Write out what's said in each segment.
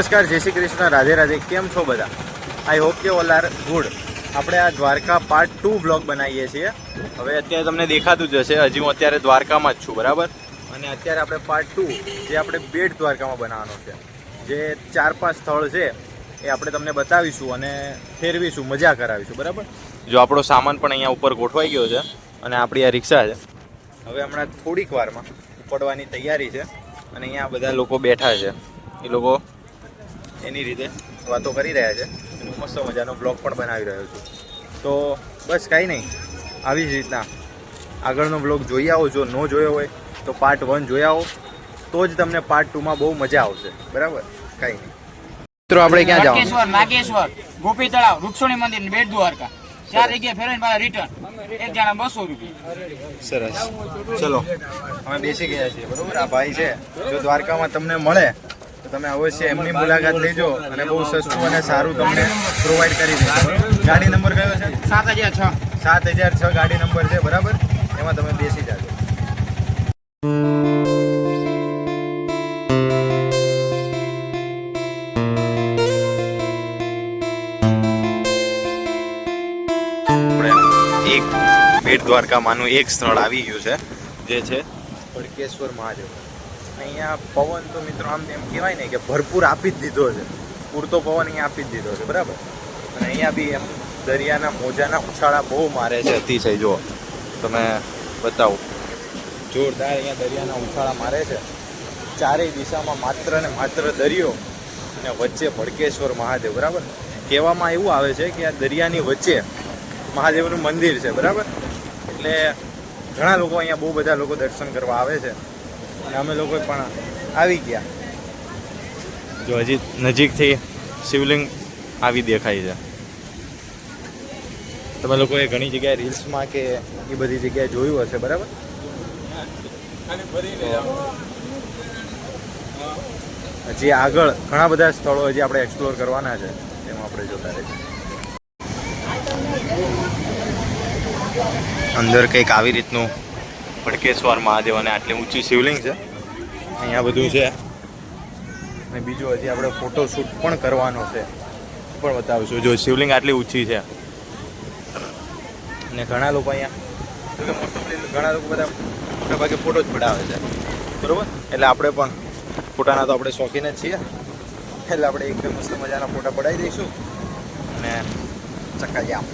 નમસ્કાર, જય શ્રી કૃષ્ણ, રાધે રાધે, કેમ છો બધા? આઈ હોપ કે ઓલ આર ગુડ આપણે આ દ્વારકા પાર્ટ ટુ બ્લોગ બનાવીએ છીએ. હવે અત્યારે તમને દેખાતું જ હશે, હજી હું અત્યારે દ્વારકામાં જ છું, બરાબર? અને અત્યારે આપણે પાર્ટ ટુ જે આપણે બેટ દ્વારકામાં બનાવવાનો છે, જે ચાર પાંચ સ્થળ છે, એ આપણે તમને બતાવીશું અને ફેરવીશું, મજા કરાવીશું, બરાબર? જો આપણો સામાન પણ અહીંયા ઉપર ગોઠવાઈ ગયો છે અને આપણી આ રિક્ષા છે. હવે હમણાં થોડીક વારમાં ઉપડવાની તૈયારી છે અને અહીંયા બધા લોકો બેઠા છે. એ લોકો એની રીતે વાતો કરી રહ્યા છે. એનો મસ્ત મજાનો બ્લોગ પણ બનાવી રહ્યો છું. તો બસ કાંઈ નહીં. આવી જ રીતના આગળનો બ્લોગ જોઈ આવો. જો ન જોયો હોય તો પાર્ટ વન જોઈ આવો. તો જ તમને પાર્ટ ટુમાં બહુ મજા આવશે. બરાબર? કાંઈ નહીં. મિત્રો આપણે ક્યાં જવાનું? નાગેશ્વર નાગેશ્વર. ગોપી તળાવ વૃક્ષોની મંદિર બેટ દ્વારકા. ચાર જગ્યાએ ફેરવીને પાછા રિટર્ન એક જણા બસો રૂપિયા. સરસ. ચલો અમે બેસી ગયા છીએ. બરોબર? આ ભાઈ છે જો દ્વારકામાં તમને મળે તો તમે અવશ્ય એમની મુલાકાત લેજો અને બહુ સસ્તું અને સારું તમને પ્રોવાઈડ કરી દેશે ગાડી નંબર કયો છે? સાત હજાર છ. સાત હજાર છ ગાડી નંબર છે બરાબર? એમાં તમે બેસી જાજો. એક બેટ દ્વારકામાંનું એક સ્થળ આવી ગયું છે જે છે પડકેશ્વર મહાદેવ. અહીંયા પવન તો મિત્રો આમ એમ કહેવાય ને કે ભરપૂર આપી જ દીધો છે. પૂરતો પવન અહીંયા આપી જ દીધો છે, બરાબર? અને અહીંયા બી એમ દરિયાના મોજાના ઉછાળા બહુ મારે છે અતિશય જો તમે બતાવો. જોરદાર અહીંયા દરિયાના ઉછાળા મારે છે. ચારેય દિશામાં માત્ર ને માત્ર દરિયો અને વચ્ચે ભડકેશ્વર મહાદેવ, બરાબર? કહેવામાં એવું આવે છે કે આ દરિયાની વચ્ચે મહાદેવનું મંદિર છે, બરાબર? એટલે ઘણા લોકો અહીંયા બહુ બધા લોકો દર્શન કરવા આવે છે. અમે લોકો પણ આવી ગયા. જો હજી નજીકથી શિવલિંગ આવી દેખાય છે. તમે લોકોએ ઘણી જગ્યાએ રીલ્સમાં કે એ બધી જગ્યાએ જોયું હશે બરાબર? હજી આગળ ઘણા બધા સ્થળો હજી આપણે એક્સપ્લોર કરવાના છે એમાં આપણે જોતા રહીશું અંદર કંઈક આવી રીતનું ભડકેશ્વર મહાદેવ અને આટલી ઊંચી શિવલિંગ છે. અહીંયા બધું છે. અને બીજું હજી આપણે ફોટોશૂટ પણ કરવાનો છે. પણ બતાવીશું. જો શિવલિંગ આટલી ઊંચી છે. અને ઘણા લોકો અહીંયા ઘણા લોકો બધા મોટા ભાગે ફોટો જ પડાવે છે. બરોબર? એટલે આપણે પણ ફોટાના તો આપણે શોખીન જ છીએ. એટલે આપણે એકદમ મસ્ત મજાના ફોટા પડાવી દઈશું. અને ચક્કા આમ.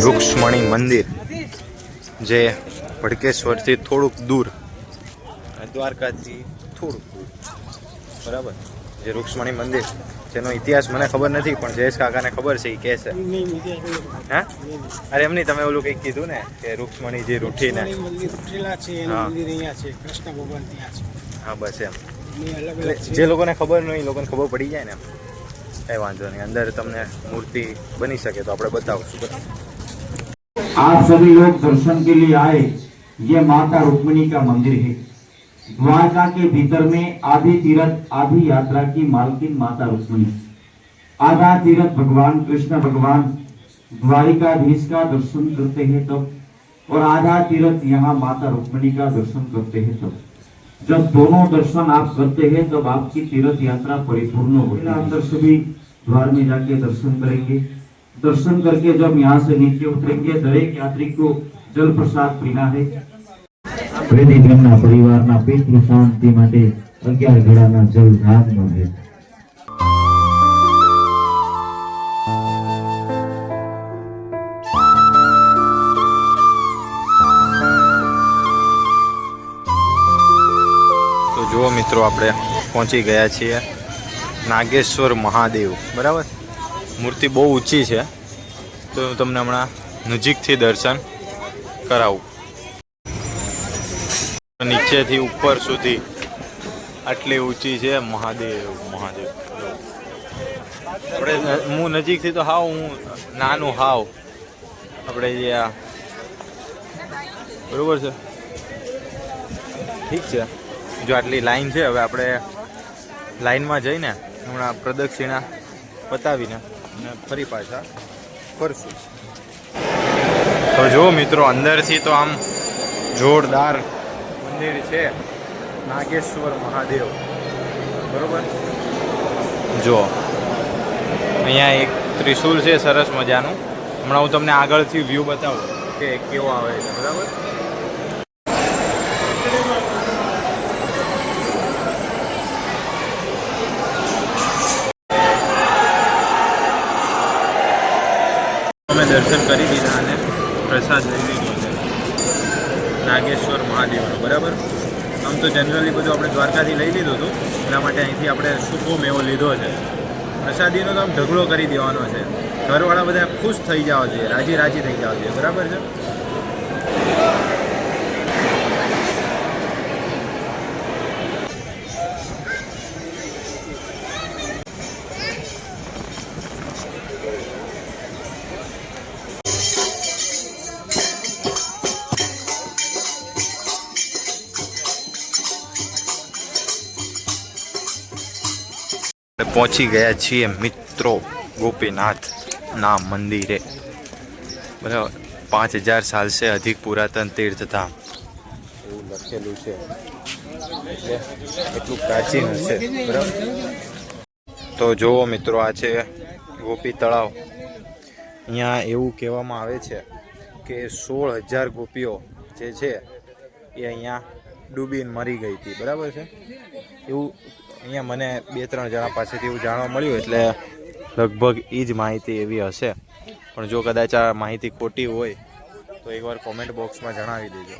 વૃક્ષમણી મંદિર જે ભડકેશ્વરથી થોડુંક દૂર દ્વારકાથી થોડુંક દૂર. બરાબર? જે રૂક્ષ્મણી મંદિર જેનો ઇતિહાસ મને ખબર નથી પણ જયેશ કાકાને ખબર છે એ કહે છે. હા? અરે એમ નહીં તમે ઓલું કંઈક કીધું ને કે વૃક્ષમણીજી રૂઠીને. મંદિર ઉઠેલા હા. બસ એમ. જે લોકોને ખબર નહીં એ લોકોને ખબર પડી જાય ને એમ. કંઈ વાંધો નહીં અંદર તમને મૂર્તિ બની શકે તો આપણે બતાવશું બરાબર आप सभी लोग दर्शन के लिए आए। ये माता रुक्मिणी का मंदिर है। द्वारका के भीतर में आधी तीर्थ, आधी यात्रा की मालकिन माता रुक्मिणी। आधा तीर्थ भगवान, कृष्ण भगवान, द्वारिकाधीश का दर्शन करते हैं तब, और आधा तीर्थ यहाँ माता रुक्मिणी का दर्शन करते हैं तब। जब दोनों दर्शन आप करते हैं, तब आपकी तीर्थ यात्रा परिपूर्ण होगी अंदर सभी द्वार में जाके दर्शन करेंगे। दर्शन करके जब यहाँ से नीचे उतरेंगे दरेक यात्री को जल प्रसाद पीना है વેદી તેમના પરિવારના પિતૃ શાંતિ માટે અગિયાર ઘડાના જલ દાનનો છે તો જુઓ મિત્રો આપણે પહોંચી ગયા છીએ નાગેશ્વર મહાદેવ બરાબર મૂર્તિ બહુ ઊંચી છે. તો હું તમને હમણાં નજીકથી દર્શન કરાવું. નીચેથી ઉપર સુધી આટલી ઊંચી છે. મહાદેવ મહાદેવ. આપણે હું નજીકથી તો હાવ, હું નાનું હાવ. આપણે જે આ બરોબર છે? ઠીક છે. જો આટલી લાઈન છે, હવે આપણે લાઈનમાં જઈને હમણાં પ્રદક્ષિણા પતાવીને અને ફરી પાછા ફરશું. તો જો મિત્રો, અંદરથી તો આમ જોરદાર મંદિર છે. નાગેશ્વર મહાદેવ. બરોબર? જો અહીંયા એક ત્રિશુલ છે, સરસ મજાનું. હમણાં હું તમને આગળથી વ્યૂ બતાવું કે કેવો આવે છે, બરાબર અમે દર્શન કરી દીધા અને પ્રસાદ લઈ લીધો છે નાગેશ્વર મહાદેવનો, બરાબર? આમ તો જનરલી બધું આપણે દ્વારકાથી લઈ લીધું હતું. એના માટે અહીંથી આપણે સૂકો મેવો લીધો છે. પ્રસાદીનો તો આમ ઢગલો કરી દેવાનો છે. ઘરવાળા બધા ખુશ થઈ જાવ જોઈએ રાજી રાજી થઈ જાવ જોઈએ બરાબર છે? પહોંચી ગયા છીએ મિત્રો ગોપીનાથ ના મંદિરે. બરાબર. પાંચ હજાર સાલ છે અધિક પુરાતન તીર્થધામ એવું લખેલું છે. એટલે એટલું પ્રાચીન હશે. બરાબર. તો જુઓ મિત્રો, આ છે ગોપી તળાવ. અહીંયા એવું કહેવામાં આવે છે કે સોળ હજાર ગોપીઓ જે છે એ અહીંયા ડૂબીને મરી ગઈ હતી. બરાબર છે? એવું અહીંયા મને બે ત્રણ જણા પાસેથી એવું જાણવા મળ્યું, એટલે લગભગ એ જ માહિતી એવી હશે. પણ જો કદાચ આ માહિતી ખોટી હોય, તો એકવાર કોમેન્ટ બોક્સમાં જણાવી દેજો.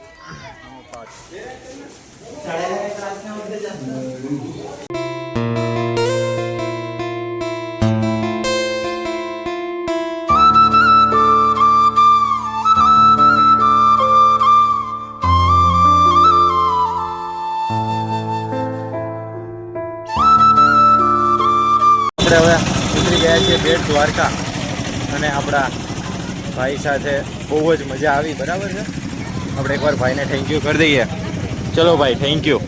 દ્વારકા અને આપણા ભાઈ સાથે બહુ જ મજા આવી, બરાબર છે? આપણે એકવાર ભાઈને થેન્ક યુ કરી દઈએ. ચલો ભાઈ થેન્ક યુ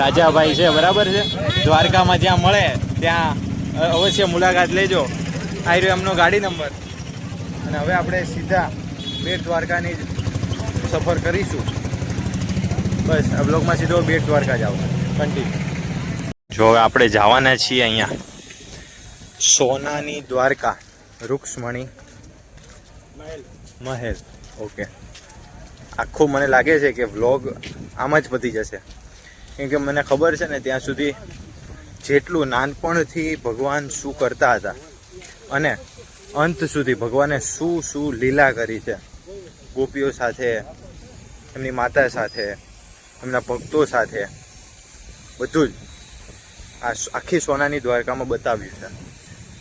રાજાભાઈ છે, બરાબર છે? દ્વારકામાં જ્યાં મળે, ત્યાં અવશ્ય મુલાકાત લેજો. આવી રહ્યો એમનો ગાડી નંબર. અને હવે આપણે સીધા બેટ દ્વારકાની જ સફર કરીશું. બસ, આ સીધો બેટ દ્વારકા જાવ કન્ટિન્યુ જો આપણે જવાના છીએ અહીંયા. સોનાની દ્વારકા, રૂક્ષ્મણી મહેલ. ઓકે આખું મને લાગે છે કે વ્લોગ આમ જ પતી જશે. કેમ કે મને ખબર છે ને, ત્યાં સુધી જેટલું નાનપણથી ભગવાન શું કરતા હતા અને અંત સુધી ભગવાને શું શું લીલા કરી છે. ગોપીઓ સાથે, એમની માતા સાથે, એમના ભક્તો સાથે. બધું જ આ આખી સોનાની દ્વારકામાં બતાવ્યું છે.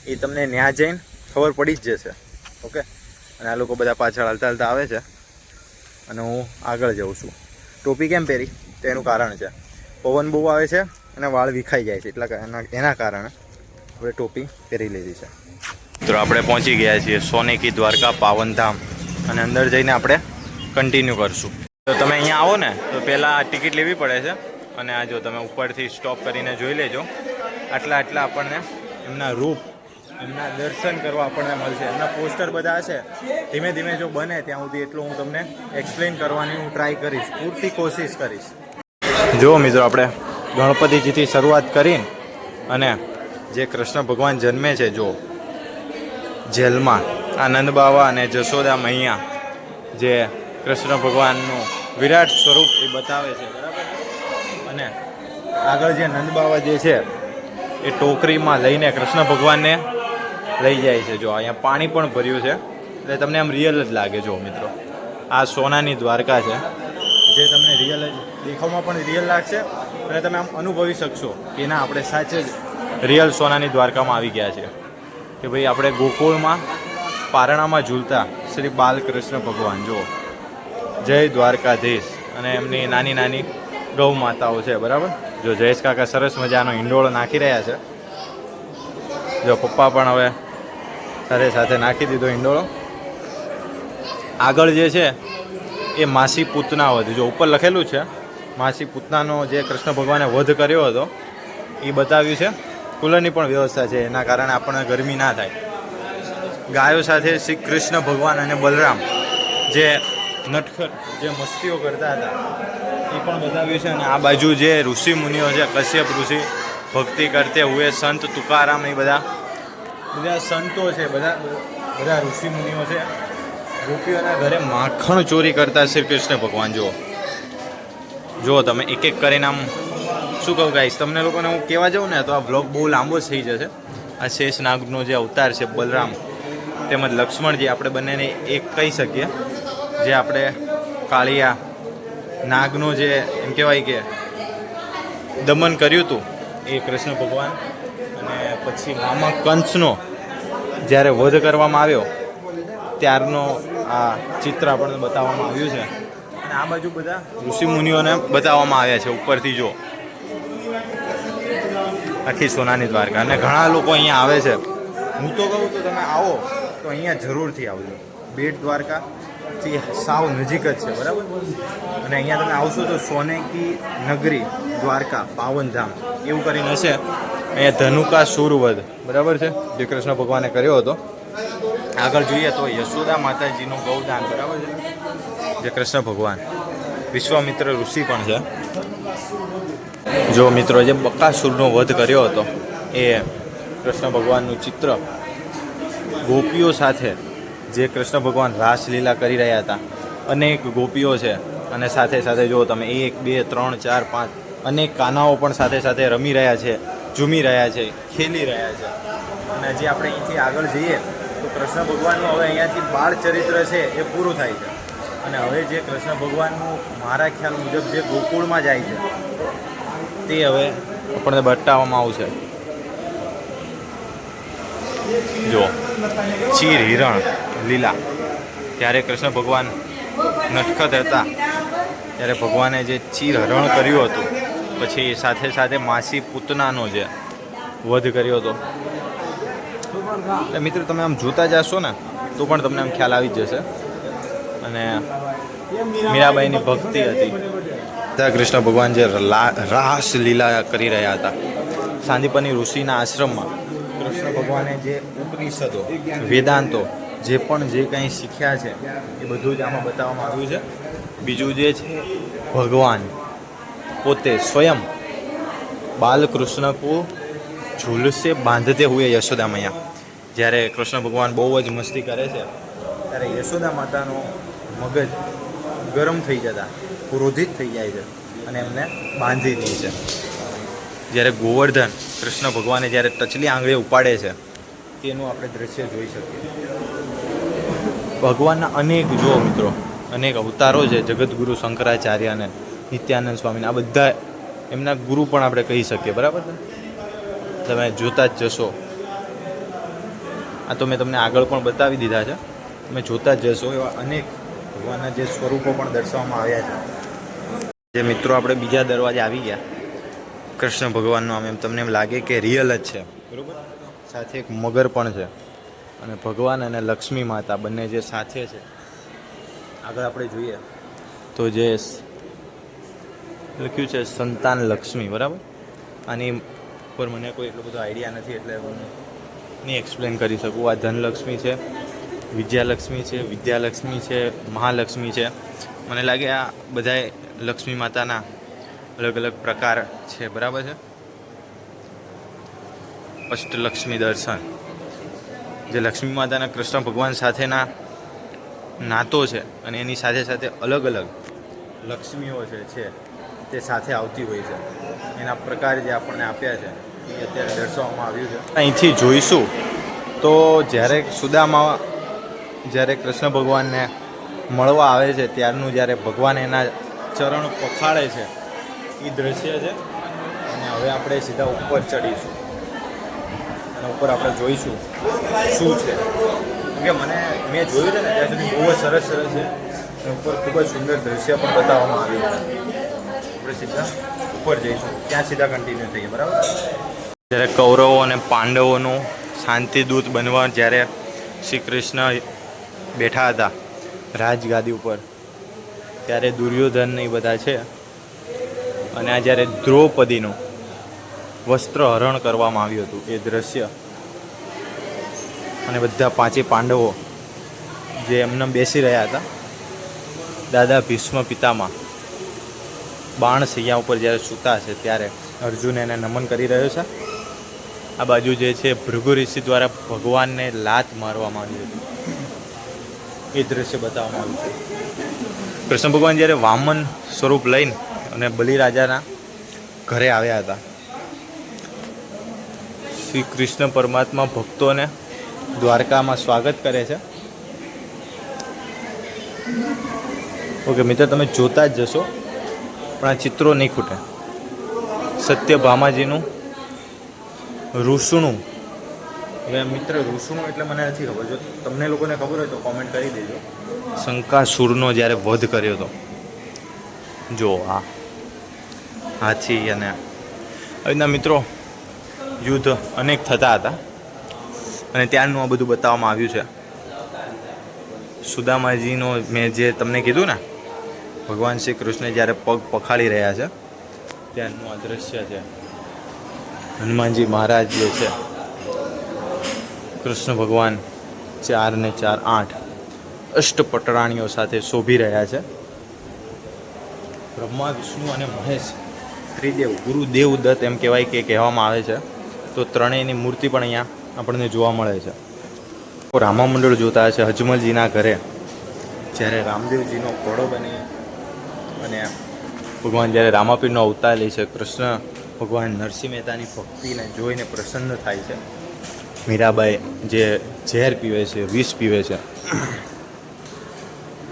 એ તમને ન્યા જઈને ખબર પડી જ જશે. ઓકે? અને આ લોકો બધા પાછળ હાલતા હાલતા આવે છે. અને હું આગળ જાઉં છું. ટોપી કેમ પહેરી? તો એનું કારણ છે. પવન બહુ આવે છે અને વાળ વિખાઈ જાય છે. એટલા એના કારણે આપણે ટોપી પહેરી લીધી છે. તો આપણે પહોંચી ગયા છીએ સોનેકી દ્વારકા પાવનધામ અને અંદર જઈને આપણે કન્ટિન્યુ કરશું. તો તમે અહીંયા આવો ને, તો પહેલાં ટિકિટ લેવી પડે છે. અને આ જો તમે ઉપરથી સ્ટોપ કરીને જોઈ લેજો. આટલા આટલા આપણને એમના રૂપ એમના દર્શન કરવા આપણને મળશે. એમના પોસ્ટર બધા છે. ધીમે ધીમે જો બને ત્યાં સુધી એટલું હું તમને એક્સપ્લેન કરવાની હું ટ્રાય કરીશ. પૂરતી કોશિશ કરીશ. જો મિત્રો આપણે ગણપતિજીથી શરૂઆત કરીને અને જે કૃષ્ણ ભગવાન જન્મે છે, જો જેલમાં આનંદ બાવા અને જશોદા મૈયા જે કૃષ્ણ ભગવાનનું વિરાટ સ્વરૂપ એ બતાવે છે, બરાબર? અને આગળ જે નંદ બાવા જે છે, એ ટોકરીમાં લઈને કૃષ્ણ ભગવાનને લઈ જાય છે. જો, અહીંયા પાણી પણ ભર્યું છે. એટલે તમને આમ રિયલ જ લાગે, જો, મિત્રો. આ સોનાની દ્વારકા છે. જે તમને રિયલ જ દેખાવમાં પણ રિયલ લાગશે અને તમે આમ અનુભવી શકશો કે ના, આપણે સાચે જ રિયલ સોનાની દ્વારકામાં આવી ગયા છે કે ભાઈ, આપણે ગોકુળમાં, પારણામાં ઝૂલતા શ્રી બાલકૃષ્ણ ભગવાન જુઓ જય દ્વારકાધીશ. અને એમની નાની નાની ગૌ માતાઓ છે, બરાબર? જો જયેશ કાકા સરસ મજાનો હિંડોળો નાખી રહ્યા છે. જો, પપ્પા પણ હવે સાથે સાથે નાખી દીધો હિંડોળો. આગળ જે છે, એ માસી પૂતના વધ. જો ઉપર લખેલું છે, માસી પૂતનાનો જે કૃષ્ણ ભગવાને વધ કર્યો હતો, એ બતાવ્યું છે. કુલરની પણ વ્યવસ્થા છે, એના કારણે આપણને ગરમી ના થાય. ગાયો સાથે શ્રી કૃષ્ણ ભગવાન અને બલરામ જે નટખટ, જે મસ્તીઓ કરતા હતા, એ પણ બતાવ્યું છે. અને આ બાજુ જે ઋષિ મુનિઓ છે, કશ્યપ ઋષિ, ભક્તિ કરતે હુએ, સંત તુકારામ, એ બધા બધા સંતો છે, બધા બધા ઋષિ મુનિઓ છે. ગોપીઓના ઘરે માખણ ચોરી કરતા શ્રી કૃષ્ણ ભગવાન, જુઓ. જુઓ તમે એક એક કરીને આમ શું કહું ગાઈશ તમને લોકોને હું કહેવા જાઉં ને તો આ બ્લોગ બહુ લાંબો થઈ જશે. આ શેષ નાગનો જે અવતાર છે, બલરામ તેમજ લક્ષ્મણજી આપણે બંનેને એક કહી શકીએ. જે આપણે કાળિયા નાગનો જે, એમ કહેવાય કે દમન કર્યું હતું એ કૃષ્ણ ભગવાન. પછી મામા કંસનો જ્યારે વધ કરવામાં આવ્યો, ત્યારનો આ ચિત્ર આપણને બતાવવામાં આવ્યું છે. અને આ બાજુ બધા ઋષિ મુનિઓને બતાવવામાં આવ્યા છે, ઉપરથી જો. આખી સોનાની દ્વારકા. અને ઘણા લોકો અહીંયા આવે છે. હું તો કહું તો તમે આવો તો અહીંયા જરૂરથી આવજો. બેટ દ્વારકા થી સાવ નજીક જ છે, બરાબર? અને અહીંયા તમે આવશો તો સોનેકી નગરી દ્વારકા, પાવનધામ, એવું કરીને હશે. અહીંયા ધનુકા સુરવધ બરાબર છે? જે કૃષ્ણ ભગવાને કર્યો હતો. આગળ જોઈએ તો યશોદા માતાજીનું ગૌદાન, બરાબર છે? જે કૃષ્ણ ભગવાન. વિશ્વામિત્ર ઋષિ પણ છે. જો મિત્રો, જે બકાસુરનો વધ કર્યો હતો, એ કૃષ્ણ ભગવાનનું ચિત્ર ગોપીઓ સાથે જે કૃષ્ણ ભગવાન રાસલીલા કરી રહ્યા હતા, અનેક ગોપીઓ છે. અને સાથે સાથે જો તમે એક, બે, ત્રણ, ચાર, પાંચ અનેક કાનાઓ પણ સાથે સાથે રમી રહ્યા છે. ઝૂમી રહ્યા છે, ખેલી રહ્યા છે. અને જે આપણે અહીંથી આગળ જઈએ, તો કૃષ્ણ ભગવાનનું હવે અહીંયાથી બાળ ચરિત્ર છે એ પૂરું થાય છે. અને હવે જે કૃષ્ણ ભગવાનનું, મારા ખ્યાલ મુજબ જે ગોકુળમાં જાય છે, તે હવે આપણને બતાવવામાં આવશે. જો ચીર, હિરણ, લીલા. ત્યારે કૃષ્ણ ભગવાન નટખત હતા. ત્યારે ભગવાને જે ચીર હરણ કર્યું હતું પછી સાથે સાથે માસી પૂતનાનો જે વધ કર્યો હતો. એટલે મિત્રો તમે આમ જોતા જશો ને, તો પણ તમને આમ ખ્યાલ આવી જશે. અને મીરાબાઈની ભક્તિ હતી. ત્યાં કૃષ્ણ ભગવાન જે રાસ લીલા કરી રહ્યા હતા. સાંદીપની ઋષિના આશ્રમમાં કૃષ્ણ ભગવાને જે ઉપનિષદો, વેદાંતો, જે પણ જે કંઈ શીખ્યા છે, એ બધું જ આમાં બતાવવામાં આવ્યું છે. બીજું જે છે, ભગવાન. પોતે સ્વયં બાલકૃષ્ણ કો ઝુલસે બાંધતે હુએ યશોદા મૈયા જ્યારે કૃષ્ણ ભગવાન બહુ જ મસ્તી કરે છે, ત્યારે યશોદા માતાનો મગજ ગરમ થઈ જતા, ક્રોધિત થઈ જાય છે અને એમને બાંધી દે છે. જ્યારે ગોવર્ધન કૃષ્ણ ભગવાને જ્યારે ટચલી આંગળે ઉપાડે છે, તેનું આપણે દ્રશ્ય જોઈ શકીએ. ભગવાનના અનેક જો મિત્રો, અનેક અવતારો છે જગતગુરુ શંકરાચાર્ય અને નિત્યાનંદ સ્વામીને. આ બધા એમના ગુરુ પણ આપણે કહી શકીએ. બરાબર ને તમે જોતા જ જશો. આ તો મેં તમને આગળ પણ બતાવી દીધા છે. તમે જોતા જ જશો એવા અનેક ભગવાનના જે સ્વરૂપો પણ દર્શાવવામાં આવ્યા છે. જે મિત્રો આપણે બીજા દરવાજે આવી ગયા. કૃષ્ણ ભગવાનનો આમ એમ તમને એમ લાગે કે રિયલ જ છે. બરોબર? સાથે એક મગર પણ છે. અને ભગવાન અને લક્ષ્મી માતા બંને જે સાથે છે. આગળ આપણે જોઈએ. તો જે લખ્યું છે સંતાન લક્ષ્મી, બરાબર? આની પર મને કોઈ એટલો બધો આઈડિયા નથી, એટલે હું નહીં એક્સપ્લેન કરી શકું. આ ધનલક્ષ્મી છે, વિદ્યાલક્ષ્મી છે વિદ્યાલક્ષ્મી છે, મહાલક્ષ્મી છે. મને લાગે આ બધાય લક્ષ્મી માતાના અલગ અલગ પ્રકાર છે, બરાબર છે? અષ્ટલક્ષ્મી દર્શન. જે લક્ષ્મી માતાના કૃષ્ણ ભગવાન સાથેના નાતો છે અને એની સાથે સાથે અલગ અલગ લક્ષ્મીઓ છે તે સાથે આવતી હોય છે. એના પ્રકાર જે આપણને આપ્યા છે, એ અત્યારે દર્શાવવામાં આવ્યું છે. અહીંથી જોઈશું તો જ્યારે સુદામા, જ્યારે કૃષ્ણ ભગવાનને મળવા આવે છે, ત્યારનું જ્યારે ભગવાન એના ચરણ પખાડે છે, એ દ્રશ્ય છે. અને હવે આપણે સીધા ઉપર ચડીશું. અને ઉપર આપણે જોઈશું શું છે. કે મને, મેં જોયું છે ને, ત્યાં સુધી બહુ જ સરસ સરસ છે. અને ઉપર ખૂબ જ સુંદર દ્રશ્ય પણ બતાવવામાં આવ્યું છે. આપણે સીધા ઉપર જઈશું ત્યાં સીધા કન્ટિન્યુ થઈએ, બરાબર? જ્યારે કૌરવો અને પાંડવોનું શાંતિદૂત બનવા જ્યારે શ્રી કૃષ્ણ બેઠા હતા રાજગાદી ઉપર, ત્યારે દુર્યોધન ને બધા છે. અને આ જ્યારે દ્રૌપદીનું વસ્ત્ર હરણ કરવામાં આવ્યું હતું, એ દ્રશ્ય, અને બધા પાંચે પાંડવો જે એમને બેસી રહ્યા હતા, દાદા ભીષ્મ પિતામાં બાણ સૈયા ઉપર જ્યારે સૂતા છે ત્યારે અર્જુન એને નમન કરી રહ્યો છે. આ બાજુ જે છે, ભૃગુ ઋષિ દ્વારા ભગવાનને લાત મારવામાં આવી હતી. એ દ્રશ્ય બતાવવામાં આવ્યું છે. કૃષ્ણ ભગવાન જ્યારે વામન સ્વરૂપ લઈને અને બલિરાજાના ઘરે આવ્યા હતા શ્રી કૃષ્ણ પરમાત્મા ભક્તોને દ્વારકામાં સ્વાગત કરે છે. ઓકે, મિત્ર, તમે જોતા જ જશો. પણ આ ચિત્રો નહીં ખૂટે. સત્ય ભામાજીનું રૂસણું હવે મિત્ર રૂસુણું એટલે મને નથી ખબર. જો તમને લોકોને ખબર હોય તો કોમેન્ટ કરી દેજો. શંકાસુરનો જ્યારે વધ કર્યો હતો. જો આ હાથી અને રીતના મિત્રો યુદ્ધ અનેક થતા હતા. અને ત્યારનું આ બધું બતાવવામાં આવ્યું છે. સુદામાજીનો મેં જે તમને કીધું ને ભગવાન શ્રી કૃષ્ણ જ્યારે પગ પખાડી રહ્યા છે ત્યાંનું આ દ્રશ્ય છે. હનુમાનજી મહારાજ જે છે કૃષ્ણ ભગવાન ચાર ને ચાર આઠ અષ્ટપટરાણીઓ સાથે શોભી રહ્યા છે. બ્રહ્મા વિષ્ણુ અને મહેશ ત્રિદેવ ગુરુદેવ દત્ત એમ કહેવાય કે કહેવામાં આવે છે. તો ત્રણેયની મૂર્તિ પણ અહીંયા આપણને જોવા મળે છે. રામા મંડળ જોતા હશે હજમલજીના ઘરે. જ્યારે રામદેવજીનો ઘોડો બની અને ભગવાન જ્યારે રામાપીરનો અવતાર લે છે, કૃષ્ણ ભગવાન નરસિંહ મહેતાની ભક્તિને જોઈને પ્રસન્ન થાય છે. મીરાબાઈ જે ઝેર પીવે છે, વિષ પીવે છે,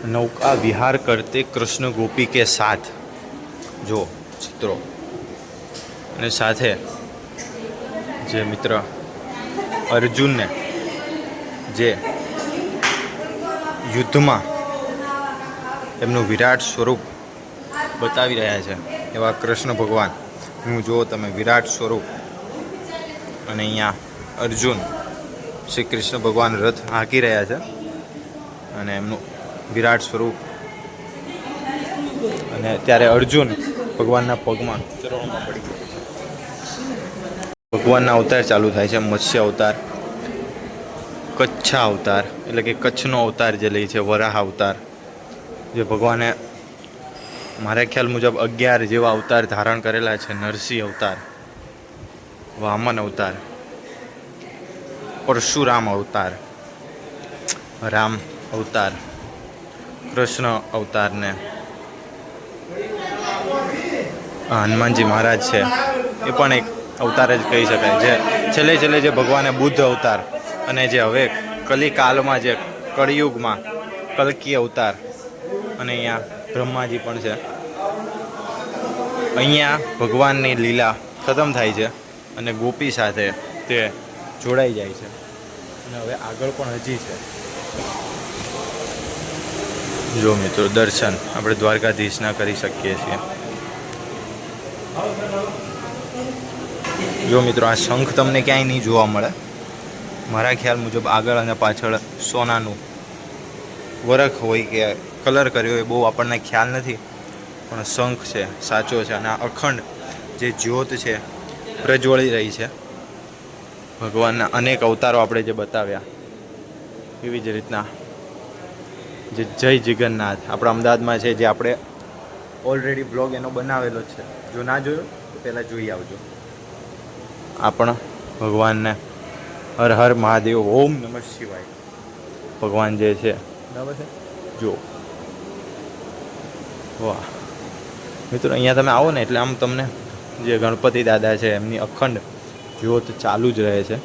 નૌકા વિહાર કરતે કૃષ્ણ ગોપી કે સાથ? જો ચિત્રો. અને સાથે જે મિત્ર અર્જુનને જે યુદ્ધમાં એમનું વિરાટ સ્વરૂપ બતાવી રહ્યા છે એવા કૃષ્ણ ભગવાન. હું જુઓ તમે વિરાટ સ્વરૂપ અને અહીંયા અર્જુન શ્રી કૃષ્ણ ભગવાન રથ હાંકી રહ્યા છે અને એમનું વિરાટ સ્વરૂપ અને ત્યારે અર્જુન ભગવાનના પગમાં પડી ગયો. ભગવાનના અવતાર ચાલુ થાય છે, મત્સ્ય અવતાર, કચ્છા અવતાર, એટલે કે કચ્છનો અવતાર જે લે છે, વરાહ અવતાર, જે ભગવાને મારા ખ્યાલ મુજબ અગિયાર જેવા અવતાર ધારણ કરેલા છે, નરસિંહ અવતાર, વામન અવતાર, પરશુરામ અવતાર, રામ અવતાર, કૃષ્ણ અવતારને હનુમાનજી મહારાજ છે. એ પણ એક અવતાર જ કહી શકાય. જે છેલ્લે છેલ્લે જે ભગવાને બુદ્ધ અવતાર અને જે હવે કલિકાલમાં જે કળિયુગમાં કલ્કી અવતાર અને અહીંયા બ્રહ્માજી પણ છે. અહીંયા ભગવાનની લીલા ખતમ થાય છે અને ગોપી સાથે તે જોડાઈ જાય છે. અને હવે આગળ પણ હજી છે. જો મિત્રો, દર્શન આપણે દ્વારકાધીશના કરી શકીએ છીએ. જો મિત્રો, આ શંખ તમને ક્યાંય નહીં જોવા મળે. મારા ખ્યાલ મુજબ આગળ અને પાછળ સોનાનું વરખ હોય કે કલર કર્યો હોય, બહુ આપણને ખ્યાલ નથી. પણ શંખ છે, સાચો છે અને આ અખંડ જે જ્યોત છે, પ્રજ્વળી રહી છે. ભગવાનના અનેક અવતારો આપણે જે બતાવ્યા, એવી જ રીતના જે જય જગન્નાથ આપણા અમદાવાદમાં છે, જે આપણે ઓલરેડી બ્લોગ એનો બનાવેલો છે. જો ના જોયો, તો પહેલાં જોઈ આવજો. આપણ ભગવાનને હર હર મહાદેવ, ઓમ નમઃ શિવાય. ભગવાન જે છે બરાબર છે? જો વાહ. મિત્રો, અહીંયા તમે આવો ને, એટલે આમ તમને જે ગણપતિ દાદા છે, એમની અખંડ જ્યોત ચાલુ જ રહે છે.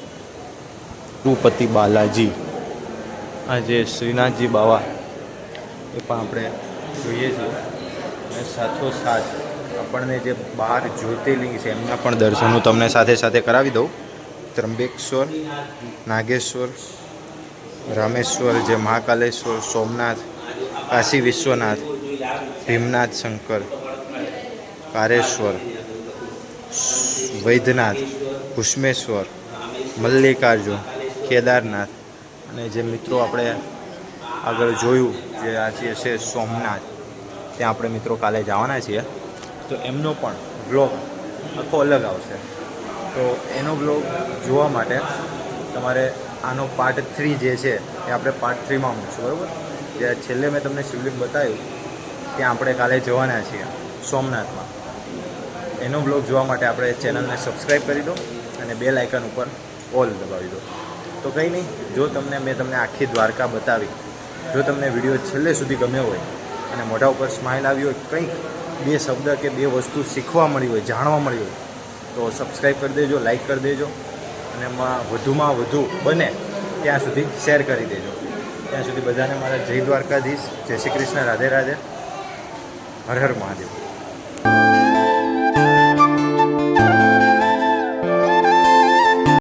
તિરુપતિ બાલાજી. આ જે શ્રીનાથજી બાવા, એ પણ આપણે જોઈએ છીએ. અને સાથોસાથ આપણને જે બાર જ્યોતિર્લિંગ છે, એમના પણ દર્શન હું તમને સાથે સાથે કરાવી દઉં. ત્રંબેશ્વર, નાગેશ્વર રામેશ્વર, જે મહાકાલેશ્વર, સોમનાથ, કાશી વિશ્વનાથ, ભીમનાથ શંકર, કારેશ્વર, વૈદ્યનાથ, ભૂષ્મેશ્વર, મલ્લિકાર્જુન, કેદારનાથ અને જે મિત્રો આપણે આગળ જોયું જે આ જે છે સોમનાથ, ત્યાં આપણે મિત્રો કાલે જવાના છીએ. તો એમનો પણ બ્લોગ આખો અલગ આવશે. તો એનો બ્લોગ જોવા માટે તમારે આનો પાર્ટ થ્રી જે છે, એ આપણે પાર્ટ થ્રીમાં મૂકશું, બરાબર? જે છેલ્લે મેં તમને શિવલિંગ બતાવ્યું, ત્યાં આપણે કાલે જવાના છીએ, સોમનાથમાં. એનો બ્લોગ જોવા માટે આપણે ચેનલને સબસ્ક્રાઈબ કરી દો અને બેલ આઇકન ઉપર ઓલ દબાવી દો. તો કંઈ નહીં, જો તમને મેં તમને આખી દ્વારકા બતાવી, જો તમને વીડિયો છેલ્લે સુધી ગમ્યો હોય અને મોઢા ઉપર સ્માઇલ આવી હોય, કંઈક બે શબ્દ કે બે વસ્તુ શીખવા મળી હોય, જાણવા મળી હોય, તો સબસ્ક્રાઈબ કરી દેજો લાઇક કરી દેજો અને વધુમાં વધુ બને, ત્યાં સુધી શેર કરી દેજો. ત્યાં સુધી બધાને મારા જય દ્વારકાધીશ, જય શ્રી કૃષ્ણ, રાધે રાધે. હર હર મહાદેવ.